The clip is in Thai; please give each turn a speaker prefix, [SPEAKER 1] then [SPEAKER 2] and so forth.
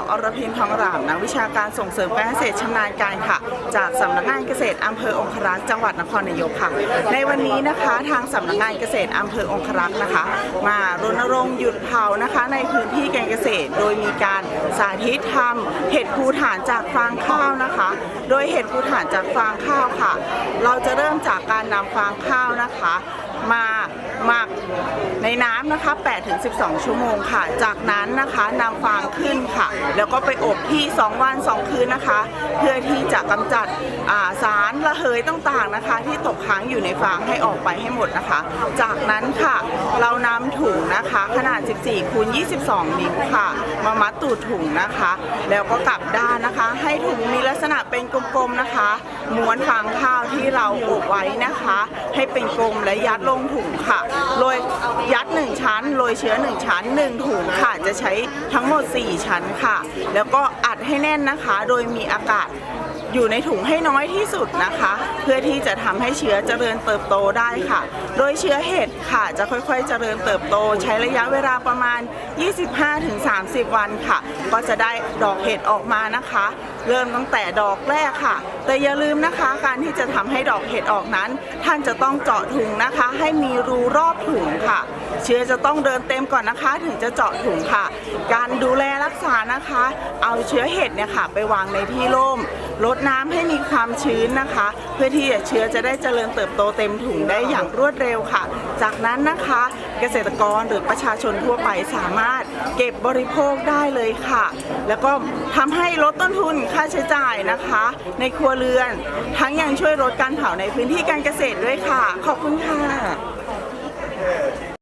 [SPEAKER 1] าวอรพินทองรามนักวิชาการส่งเสริมการเกษตรชำนาญการค่ะ จากสำนักงานเกษตรอำเภอองครักษ์จังหวัดนครนายกค่ะ ในวันนี้นะคะทางสำนักงานเกษตรอำเภอองครักษ์นะคะ มารณรงค์หยุดเผานะคะในพื้นที่การเกษตร โดยมีการสาธิตทำเห็ดภูฐานจากฟางข้าวนะคะ โดยเห็ดภูฐานจากฟางข้าวค่ะ เราจะเริ่มจากการนำฟางข้าวนะคะ มาหมัก นน้ำนะคะ 8-12 ชั่วโมงค่ะ จากนั้นนะคะนำฟางขึ้นค่ะ แล้วก็ไปอบที่ 2 วัน 2 คืนนะคะ เพื่อที่จะกำจัดาสารระเหยต่างๆนะคะ ที่ตกค้างอยู่ในฟางให้ออกไปให้หมดนะคะ จากนั้นค่ะ เรานำถุงนะคะ ขนาด 14คูณ22 นิ้วค่ะ มามัดตูดถุงนะคะ แล้วก็กลับด้านนะคะ ให้ถุงมีลักษณะเป็นกลมๆนะคะ ม้วนฟางข้าวที่เราอบไว้นะคะ ให้เป็นกลมและยัดลงถุงค่ะโรยยัดัด 1 ชั้นโรยเชื้อ 1 ชั้น 1 ถุงค่ะจะใช้ทั้งหมด 4 ชั้นค่ะ แล้วก็อัดให้แน่นนะคะ โดยมีอากาศอยู่ในถุงให้น้อยที่สุดนะคะ เพื่อที่จะทำให้เชื้อเจริญเติบโตได้ค่ะ โดยเชื้อเห็ดค่ะ จะค่อยๆเจริญเติบโต ใช้ระยะเวลาประมาณ 25-30 วันค่ะ ก็จะได้ดอกเห็ดออกมานะคะเริ่มตั้งแต่ดอกแรกค่ะ แต่อย่าลืมนะคะ การที่จะทำให้ดอกเห็ดออกนั้น ท่านจะต้องเจาะถุงนะคะ ให้มีรูรอบถุงค่ะ เชื้อจะต้องเดินเต็มก่อนนะคะ ถึงจะเจาะถุงค่ะ การดูแลรักษานะคะ เอาเชื้อเห็ดเนี่ยค่ะ ไปวางในที่ร่มลดน้ำให้มีความชื้นนะคะ เพื่อที่เชื้อจะได้เจริญเติบโตเต็มถุงได้อย่างรวดเร็วค่ะ จากนั้นนะคะเกษตรกรหรือประชาชนทั่วไปสามารถเก็บบริโภคได้เลยค่ะ แล้วก็ทำให้ลดต้นทุนค่าใช้จ่ายนะคะ ในครัวเรือน ทั้งยังช่วยลดการเผาในพื้นที่การเกษตรด้วยค่ะ ขอบคุณค่ะ